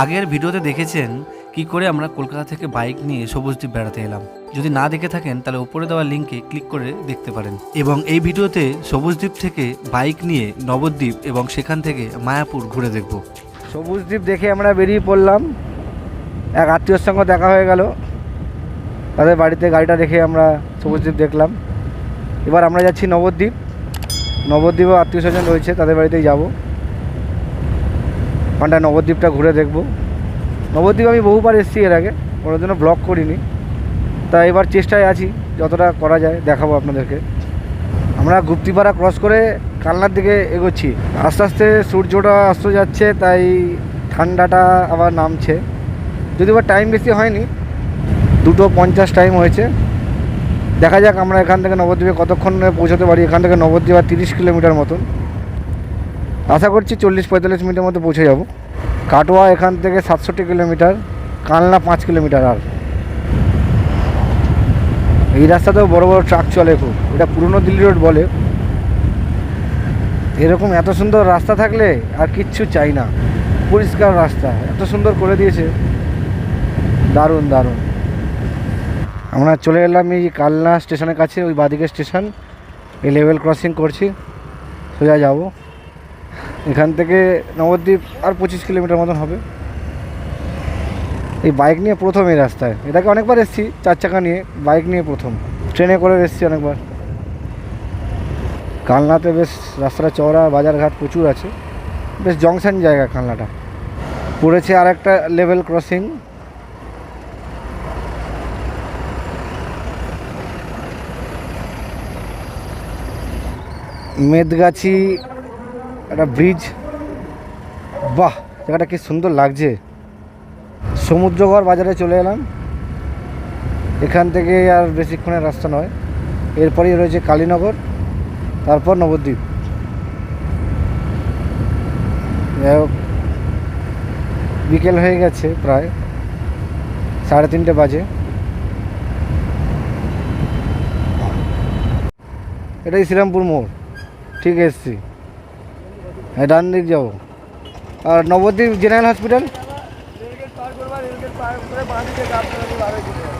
আগের ভিডিওতে দেখেছেন কি করে আমরা কলকাতা থেকে বাইক নিয়ে সবুজদ্বীপ বেড়াতে এলাম। যদি না দেখে থাকেন, তাহলে উপরে দেওয়া লিঙ্কে ক্লিক করে দেখতে পারেন। এবং এই ভিডিওতে সবুজদ্বীপ থেকে বাইক নিয়ে নবদ্বীপ এবং সেখান থেকে মায়াপুর ঘুরে দেখব। সবুজ দ্বীপ দেখে আমরা বেরিয়ে পড়লাম। এক আত্মীয়র সঙ্গে দেখা হয়ে গেল। তাদের বাড়িতে গাড়িটা রেখে আমরা সবুজ দ্বীপ দেখলাম। এবার আমরা যাচ্ছি নবদ্বীপ। নবদ্বীপও আত্মীয় স্বজন রয়েছে, তাদের বাড়িতেই যাব। ওখানটা নবদ্বীপটা ঘুরে দেখব। নবদ্বীপ আমি বহুবার এসেছি এর আগে, কোনো জন্য ব্লগ করিনি। তা এবার চেষ্টায় আছি, যতটা করা যায় দেখাবো আপনাদেরকে। আমরা গুপ্তিপাড়া ক্রস করে কালনার দিকে এগোচ্ছি। আস্তে আস্তে সূর্যটা অস্ত যাচ্ছে, তাই ঠান্ডাটা আবার নামছে। যদি বা টাইম বেশি হয়নি, দুটো পঞ্চাশ টাইম হয়েছে। দেখা যাক আমরা এখান থেকে নবদ্বীপে কতক্ষণ পৌঁছতে পারি। এখান থেকে নবদ্বীপ আর তিরিশ কিলোমিটার মতন। আশা করছি চল্লিশ পঁয়তাল্লিশ মিনিটের মধ্যে পৌঁছে যাব। কাটোয়া এখান থেকে সাতষট্টি কিলোমিটার, কালনা পাঁচ কিলোমিটার আর। এই রাস্তাতেও বড় বড় ট্রাক চলে খুব। এটা পুরনো দিল্লি রোড বলে। এরকম এত সুন্দর রাস্তা থাকলে আর কিচ্ছু চাই না। পরিষ্কার রাস্তা, এত সুন্দর করে দিয়েছে। দারুণ দারুণ। আমরা চলে এলাম এই কালনা স্টেশনের কাছে, ওই বাদিকে স্টেশন। এই লেভেল ক্রসিং করছি। সোজা যাব। এখান থেকে নবদ্বীপ আর পঁচিশ কিলোমিটার মতন হবে। এই বাইক নিয়ে প্রথম এই রাস্তায়। এটাকে অনেকবার এসেছি, চার চাকা নিয়ে বাইক নিয়ে প্রথম। ট্রেনে করে এসেছি অনেকবার। কালনাতে বেশ রাস্তাটা চওড়া, বাজারঘাট প্রচুর আছে। বেশ জংশন জায়গা কালনাটা। পড়েছে আর একটা লেভেল ক্রসিং মেদগাছি একটা ব্রিজ বাহ, জায়গাটা কি সুন্দর লাগছে। সমুদ্রগড় বাজারে চলে এলাম। এখান থেকে আর বেশিক্ষণের রাস্তা নয়। এরপরেই রয়েছে কালীনগর, তারপর নবদ্বীপ। যাই হোক, বিকেল হয়ে গেছে প্রায়, সাড়ে তিনটে বাজে। এটাই শ্রীরামপুর মোড়, ঠিক এসছি। হ্যাঁ ডান দিক যাব। আর নবদ্বীপ জেনারেল হসপিটাল?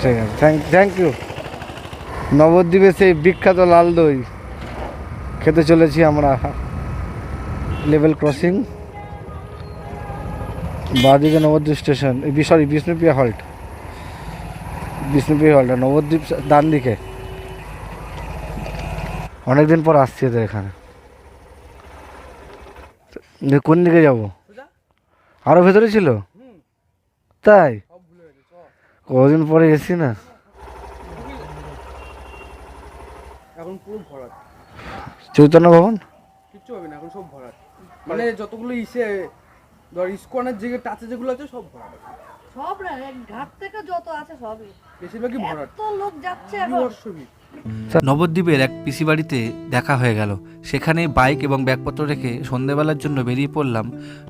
ঠিক আছে থ্যাংক থ্যাংক ইউ নবদ্বীপে সেই বিখ্যাত লাল দই। খেতে চলেছি আমরা। লেভেল ক্রসিং বাদিকে Nabadwip station sorry Bishnupriya halt Bishnupriya halt Nabadwip ডান দিকে। অনেকদিন পর আসছি তো এখানে। কোন দিকে যাব? আরও ভেতরে ছিল? তাই? কদিন পরে এসি না? এখন পুরো ভরাট। চৈতন্য ভবন? কিচ্ছু হবে না এখন সব ভরাট। মানে যতগুলো ইসে ধর ইস্কনের যে টাচে যেগুলো আছে সব ভরাট। সব না এক ঘাট থেকে যত আছে সবই। বেশিরভাগই ভরাট। এত লোক যাচ্ছে এখন। নবদ্বীপের এক পিসি বাড়িতে দেখা হয়ে গেল। সেখানেই বাইক এবং ব্যাগপত্র রেখে সন্ধেবেলার জন্য বেরিয়ে পড়লাম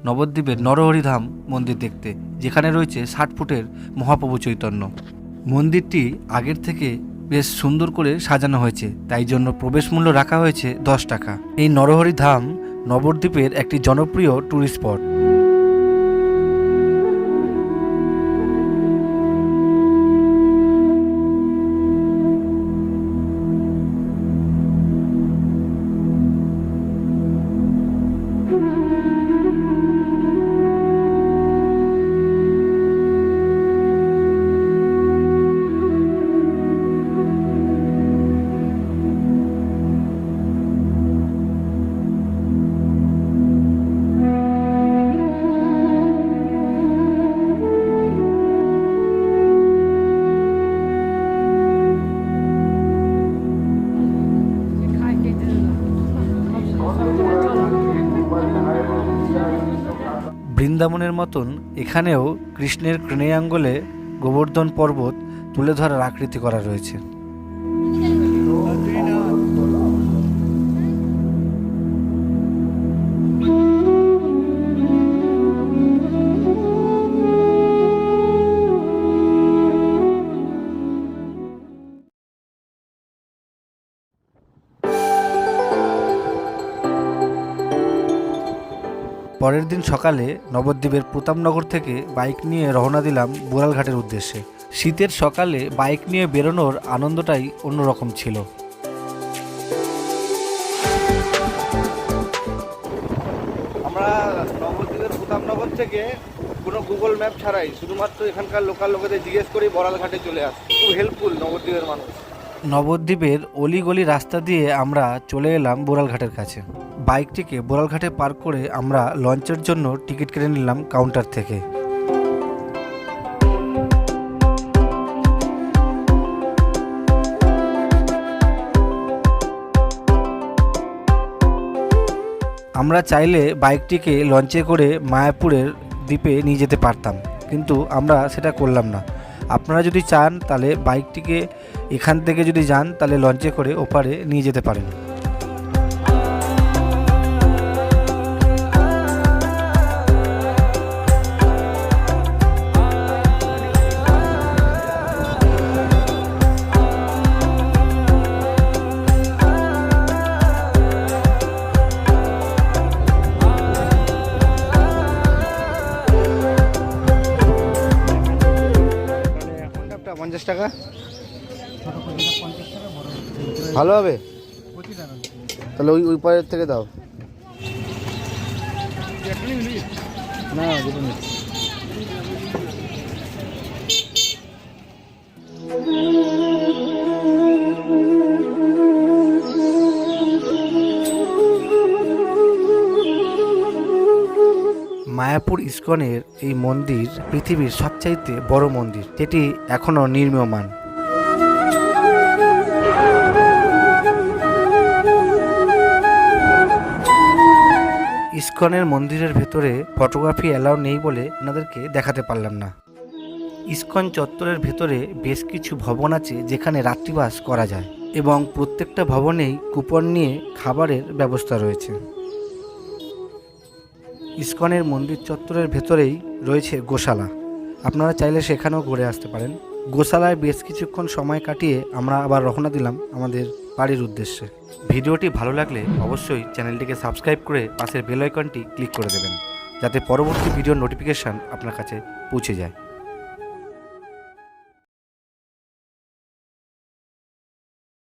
নবদ্বীপের নরহরিধাম মন্দির দেখতে, যেখানে রয়েছে ষাট ফুটের মহাপ্রভু চৈতন্য। মন্দিরটি আগের থেকে বেশ সুন্দর করে সাজানো হয়েছে, তাই জন্য প্রবেশ মূল্য রাখা হয়েছে দশ টাকা। এই নরহরি ধাম নবদ্বীপের একটি জনপ্রিয় ট্যুরিস্ট স্পট বৃন্দাবনের মতন এখানেও কৃষ্ণের কৃণয়াঙ্গলে গোবর্ধন পর্বত তুলে ধরার আকৃতি করা রয়েছে। পরের দিন সকালে নবদ্বীপের প্রতাপনগর থেকে বাইক নিয়ে রওনা দিলাম বোরালঘাটের উদ্দেশ্যে। শীতের সকালে বাইক নিয়ে বেরোনোর আনন্দটাই অন্যরকম ছিল। আমরা নবদ্বীপের প্রতাপনগর থেকে কোনো গুগল ম্যাপ ছাড়াই শুধুমাত্র এখানকার লোকাল লোকেদের জিজ্ঞেস করেই বড়ালঘাটে চলে আসে খুব হেল্পফুল নবদ্বীপের মানুষ। নবদ্বীপের অলিগলি রাস্তা দিয়ে আমরা চলে এলাম বোরালঘাটের কাছে। বাইকটিকে বোরালঘাটে পার্ক করে আমরা লঞ্চের জন্য টিকিট কেটে নিলাম কাউন্টার থেকে। আমরা চাইলে বাইকটিকে লঞ্চে করে মায়াপুরের দ্বীপে নিয়ে যেতে পারতাম, কিন্তু আমরা সেটা করলাম না। আপনারা যদি চান, তাহলে বাইকটিকে এখান থেকে যদি যান, তাহলে লঞ্চে করে ওপারে নিয়ে যেতে পারেন। পঞ্চাশ টাকা? ভালো হবে? তাহলে ওই ওই পরের থেকে দাও। না দুটো নিচ্ছি। মায়াপুর ইস্কনের এই মন্দির পৃথিবীর সবচাইতে বড় মন্দির। যেটি এখনও নির্মীয়মান। ইস্কনের মন্দিরের ভেতরে ফটোগ্রাফি অ্যালাউ নেই বলে আপনাদেরকে দেখাতে পারলাম না। ইস্কন চত্বরের ভেতরে বেশ কিছু ভবন আছে যেখানে রাত্রিবাস করা যায় এবং প্রত্যেকটা ভবনেই কুপন নিয়ে খাবারের ব্যবস্থা রয়েছে। ইস্কনের মন্দির চত্বরের ভেতরেই রয়েছে গোশালা। আপনারা চাইলে সেখানেও ঘুরে আসতে পারেন। গোশালায় বেশ কিছুক্ষণ সময় কাটিয়ে আমরা আবার রওনা দিলাম আমাদের বাড়ির উদ্দেশ্যে। ভিডিওটি ভালো লাগলে অবশ্যই চ্যানেলটিকে সাবস্ক্রাইব করে পাশের বেল আইকনটি ক্লিক করে দেবেন, যাতে পরবর্তী ভিডিও নোটিফিকেশান আপনার কাছে পৌঁছে যায়।